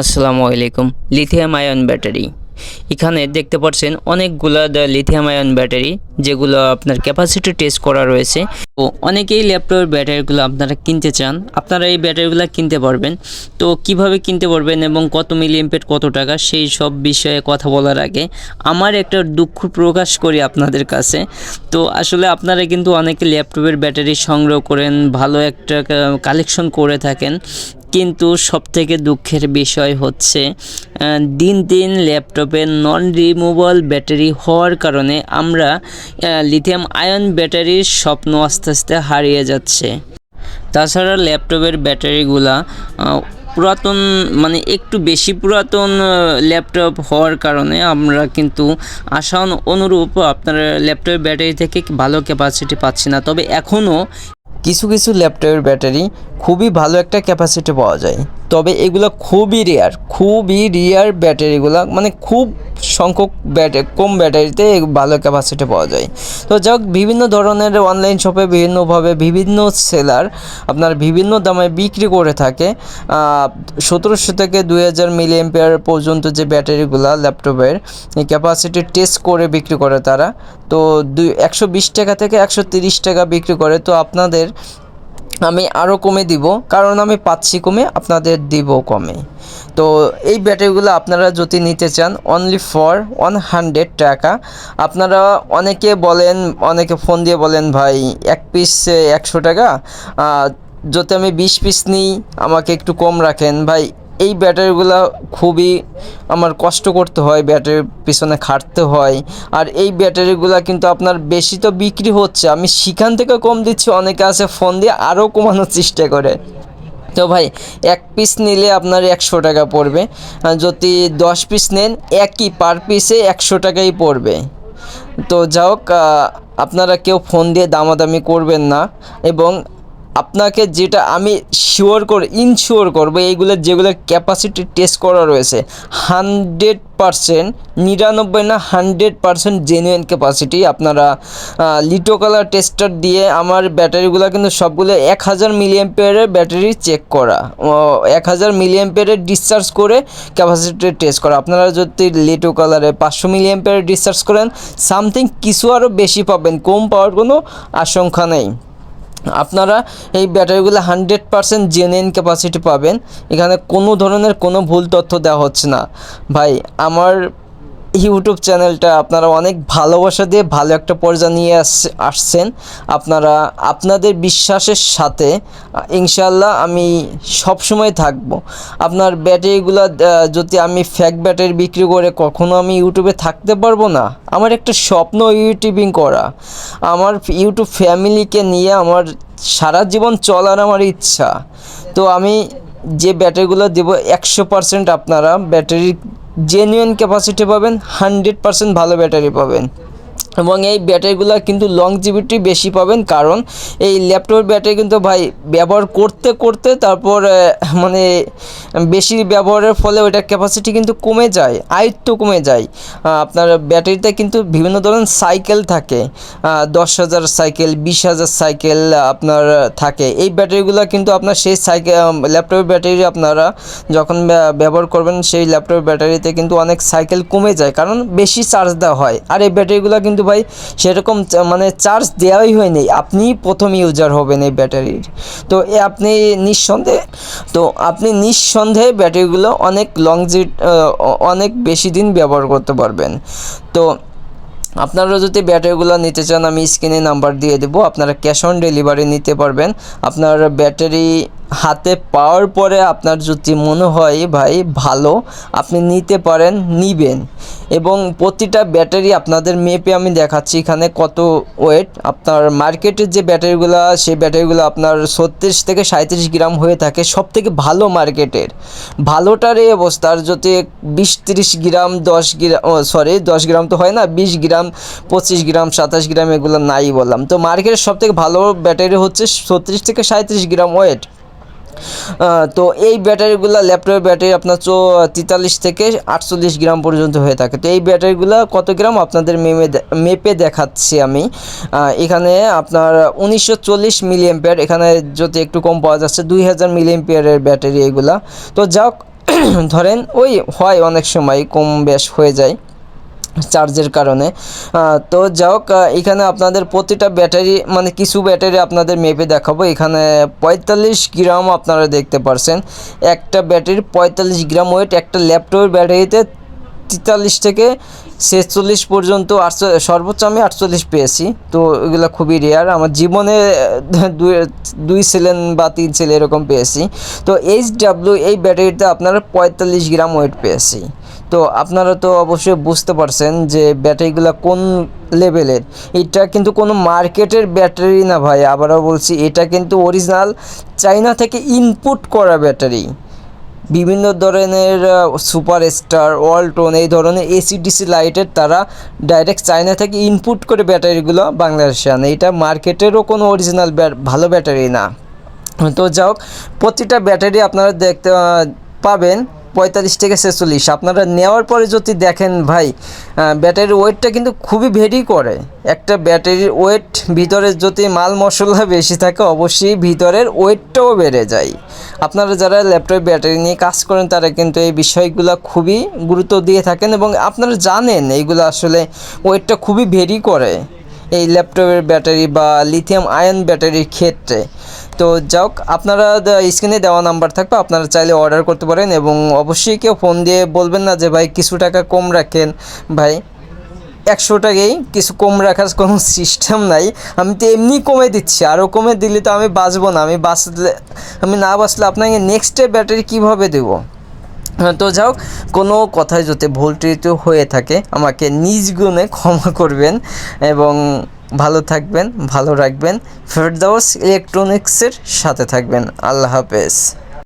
আসসালামু আলাইকুম lithium ion battery এখানে দেখতে পাচ্ছেন অনেকগুলো লিথিয়াম আয়ন ব্যাটারি যেগুলো আপনার ক্যাপাসিটি টেস্ট করা রয়েছে। তো অনেকেই ল্যাপটপের ব্যাটারিগুলো আপনারা কিনতে চান, আপনারা এই ব্যাটারিগুলো কিনতে পারবেন। তো কীভাবে কিনতে পারবেন এবং কত মিলিএমপেট কত টাকা, সেই সব বিষয়ে কথা বলার আগে আমার একটা দুঃখ প্রকাশ করি আপনাদের কাছে। তো আসলে আপনারা কিন্তু অনেকে ল্যাপটপের ব্যাটারি সংগ্রহ করেন, ভালো একটা কালেকশন করে থাকেন। কিন্তু সবথেকে দুঃখের বিষয় হচ্ছে দিন দিন ল্যাপটপের নন রিমুভাল ব্যাটারি হওয়ার কারণে আমরা লিথিয়াম আয়ন ব্যাটারির স্বপ্ন আস্তে আস্তে হারিয়ে যাচ্ছে। তাছাড়া ল্যাপটপের ব্যাটারিগুলা পুরাতন মানে একটু বেশি পুরাতন ল্যাপটপ হওয়ার কারণে আমরা কিন্তু আশা অনুরূপ আপনার ল্যাপটপের ব্যাটারি থেকে ভালো ক্যাপাসিটি পাচ্ছি না। তবে এখনও কিছু কিছু ল্যাপটপের ব্যাটারি খুবই ভালো একটা ক্যাপাসিটি পাওয়া যায়। তবে এগুলো খুবই রেয়ার খুবই রেয়ার ব্যাটারিগুলো মানে খুব সংখ্যক ব্যাটারি কম ব্যাটারিতে ভালো ক্যাপাসিটি পাওয়া যায়। তো যাই হোক বিভিন্ন ধরনের অনলাইন শপে বিভিন্নভাবে বিভিন্ন সেলার আপনার বিভিন্ন দামে বিক্রি করে থাকে। সতেরোশো থেকে দুই হাজার মিলি এম্পিয়ার পর্যন্ত যে ব্যাটারিগুলো ল্যাপটপের ক্যাপাসিটি টেস্ট করে বিক্রি করে তারা। তো দুই, একশো বিশ টাকা থেকে একশো তিরিশ টাকা বিক্রি করে। তো আপনাদের আমি আরও কমে দিব, কারণ আমি পাচ্ছি কমে, আপনাদের দিব কমে। তো এই ব্যাটারিগুলো আপনারা যদি নিতে চান অনলি ফর ওয়ান হান্ড্রেড টাকা। আপনারা অনেকে বলেন, অনেকে ফোন দিয়ে বলেন, ভাই, এক পিস একশো টাকা যদি আমি বিশ পিস নিই, আমাকে একটু কম রাখেন। ভাই এই ব্যাটারিগুলো খুবই আমার কষ্ট করতে হয়, ব্যাটারির পিছনে খাটতে হয়। আর এই ব্যাটারিগুলো কিন্তু আপনার বেশি তো বিক্রি হচ্ছে। আমি সেখান থেকে কম দিচ্ছি, অনেকে আছে ফোন দিয়ে আরও কমানোর চেষ্টা করে। তো ভাই, এক পিস নিলে আপনার একশো টাকা পড়বে। যদি দশ পিস নেন, একই পার পিসে একশো টাকাই পড়বে। তো যা হোক আপনারা কেউ ফোন দিয়ে দামাদামি করবেন না। এবং আপনাকে যেটা আমি শিওর করে ইনশিওর করব, এইগুলো যেগুলো ক্যাপাসিটি টেস্ট করা রয়েছে হানড্রেড পারসেন্ট নিরানব্বই না হানড্রেড পারসেন্ট জেনুইন ক্যাপাসিটি আপনারা লিটো কালার টেস্টার দিয়ে আমার ব্যাটারিগুলো কিন্তু সবগুলো এক হাজার মিলিয়াম্পিয়ারের ব্যাটারি চেক করা এক হাজার মিলিয়াম্পিয়ারের ডিসচার্জ করে ক্যাপাসিটি টেস্ট করা। আপনারা যদি লিটো কালারে পাঁচশো মিলিয়াম্পিয়ারের ডিসচার্জ করেন সামথিং কিছু আরও বেশি পাবেন, কম পাওয়ার কোনো আশঙ্কা নেই। আপনারা এই ব্যাটারিগুলো হান্ড্রেড পারসেন্ট জেনুইন ক্যাপাসিটি পাবেন। এখানে কোনো ধরনের কোনো ভুল তথ্য দেওয়া হচ্ছে না। ভাই, আমার ইউটিউব চ্যানেলটা আপনারা অনেক ভালোবাসা দিয়ে ভালো একটা পর্যায়ে নিয়ে আস- আসছেন। আপনারা, আপনাদের বিশ্বাসের সাথে ইনশাল্লাহ আমি সবসময় থাকব। আপনার ব্যাটারিগুলো যদি আমি ফ্যাক ব্যাটারি বিক্রি করে কখনো আমি ইউটিউবে থাকতে পারব না? আমার একটা স্বপ্ন ইউটিউবিং করা। আমার ইউটিউব ফ্যামিলিকে নিয়ে আমার সারা জীবন চলার আমার ইচ্ছা। তো আমি যে ব্যাটারিগুলো দেবো, একশো পার্সেন্ট আপনারা ব্যাটারি জেনুইন ক্যাপাসিটি পাবেন হান্ড্রেড পার্সেন্ট ভালো ব্যাটারি পাবেন। এবং এই ব্যাটারিগুলো কিন্তু লং লংজিভিটি বেশি পাবেন, কারণ এই ল্যাপটপের ব্যাটারি কিন্তু ভাই ব্যবহার করতে করতে তারপর মানে বেশি ব্যবহারের ফলে ওইটার ক্যাপাসিটি কিন্তু কমে যায়, আয়ত্ত কমে যায়। আপনার ব্যাটারিতে কিন্তু বিভিন্ন ধরনের সাইকেল থাকে দশ হাজার সাইকেল বিশ হাজার সাইকেল আপনার থাকে। এই ব্যাটারিগুলো কিন্তু আপনার সেই সাইকেল ল্যাপটপের ব্যাটারি আপনারা যখন ব্যবহার করবেন সেই ল্যাপটপের ব্যাটারিতে কিন্তু অনেক সাইকেল কমে যায়, কারণ বেশি চার্জ দেওয়া হয়। আর এই ব্যাটারিগুলো কিন্তু ভাই, সেরকম মানে চার্জ দেওয়াই হয়নি। আপনি প্রথম ইউজার হবেন এই ব্যাটারির। তো এ আপনি নিঃসন্দেহে, তো আপনি নিঃসন্দেহে ব্যাটারিগুলো অনেক লংজি অনেক বেশি দিন ব্যবহার করতে পারবেন। তো আপনারা যদি ব্যাটারিগুলো নিতে চান, আমি স্ক্রিনে নাম্বার দিয়ে দেবো। আপনারা ক্যাশ অন ডেলিভারি নিতে পারবেন। আপনার ব্যাটারি হাতে পাওয়ার পরে আপনার যদি মনে হয়, ভাই, ভালো, আপনি নিতে পারেন, নিবেন। এবং প্রতিটা ব্যাটারি আপনাদের মেপে আমি দেখাচ্ছি এখানে কত ওয়েট আপনার মার্কেটের যে ব্যাটারিগুলো, সেই ব্যাটারিগুলো আপনার ছত্রিশ থেকে সাঁত্রিশ গ্রাম হয়ে থাকে সব থেকে ভালো মার্কেটের ভালোটার এই অবস্থা যদি বিশ তিরিশ গ্রাম, দশ গ্রাম সরি দশ গ্রাম তো হয় না, বিশ গ্রাম, পঁচিশ গ্রাম, সাতাশ গ্রাম এগুলো নাই বললাম। তো মার্কেটের সব থেকে ভালো ব্যাটারি হচ্ছে ছত্রিশ থেকে সাঁত্রিশ গ্রাম ওয়েট তো এই ব্যাটারিগুলো ল্যাপটপের ব্যাটারি আপনার চো তেতাল্লিশ থেকে আটচল্লিশ গ্রাম পর্যন্ত হয়ে থাকে। তো এই ব্যাটারিগুলো কত গ্রাম? আপনাদের মেমে মেপে দেখাচ্ছি আমি। এখানে আপনার উনিশশো চল্লিশ মিলিয়াম্পিয়ার, এখানে যদি একটু কম পাওয়া যাচ্ছে, দুই হাজার মিলিয়াম্পিয়ারের ব্যাটারি এগুলা। তো যাক, ধরেন ওই হয় অনেক সময়, কম বেশ হয়ে যায়। চার্জের কারণে। তো যাই হোক এখানে আপনাদের প্রতিটা ব্যাটারি মানে কিছু ব্যাটারি আপনাদের মেপে দেখাবো। এখানে পঁয়তাল্লিশ গ্রাম আপনারা দেখতে পারছেন। একটা ব্যাটারি পঁয়তাল্লিশ গ্রাম ওয়েট, একটা ল্যাপটপের ব্যাটারিতে তেতাল্লিশ থেকে ছেচল্লিশ পর্যন্ত আটচল্লিশ, সর্বোচ্চ আমি আটচল্লিশ পেয়েছি। তো এগুলো খুবই রেয়ার আমার জীবনে দুই সেলেন বা তিন সেল এরকম পেয়েছি। তো এইচ ডাব্লিউ এই ব্যাটারিতে আপনারা পঁয়তাল্লিশ গ্রাম ওয়েট পেয়েছি। তো আপনারা তো অবশ্যই বুঝতে পারছেন যে ব্যাটারিগুলো কোন লেভেলের। এটা কিন্তু কোনো মার্কেটের ব্যাটারি না ভাই, আবারও বলছি, এটা কিন্তু অরিজিনাল চাইনা থেকে ইনপুট করা ব্যাটারি। বিভিন্ন ধরনের সুপার স্টার ওয়ালটন, এই ধরনের এসিডিসি লাইটের তারা ডাইরেক্ট চায়না থেকে ইনপুট করে ব্যাটারিগুলো বাংলাদেশে আনে। এটা মার্কেটেরও কোনো অরিজিনাল ভালো ব্যাটারি না। তো যাই হোক, প্রতিটা ব্যাটারি আপনারা দেখতে পাবেন। পঁয়তাল্লিশ থেকে ছেচল্লিশ। আপনারা নেওয়ার পরে যদি দেখেন ভাই ব্যাটারির ওয়েটটা কিন্তু খুবই ভেরি করে। একটা ব্যাটারির ওয়েট ভিতরে যদি মাল মশলা বেশি থাকে, অবশ্যই ভিতরের ওয়েটটাও বেড়ে যায়। আপনারা যারা ল্যাপটপ ব্যাটারি নিয়ে কাজ করেন, তারা কিন্তু এই বিষয়গুলো খুবই গুরুত্ব দিয়ে থাকেন এবং আপনারা জানেন এইগুলো আসলে ওয়েটটা খুবই ভেরি করে। এই ল্যাপটপের ব্যাটারি বা লিথিয়াম আয়ন ব্যাটারির ক্ষেত্রে। তো যাক, আপনারা স্ক্রিনে দেওয়া নাম্বার থাকবে, আপনারা চাইলে অর্ডার করতে পারেন এবং অবশ্যই কেউ ফোন দিয়ে বলবেন না যে, ভাই, কিছু টাকা কম রাখেন। ভাই, একশো টাকাই কিছু কম রাখার কোনো সিস্টেম নাই। আমি তো এমনি কমে দিচ্ছি আরও কমে দিলে তো আমি বাঁচবো না। আমি বাঁচলে, আমি না বাঁচলে আপনাকে নেক্সট ব্যাটারি কীভাবে দেবো? তো যাও কোনো কথায় যদি ভুল হয়ে থাকে, আমাকে নিজ গুণে ক্ষমা করবেন এবং ভালো থাকবেন ভালো রাখবেন। ফেরদাউস ইলেকট্রনিক্সের সাথে থাকবেন। আল্লাহ হাফেজ।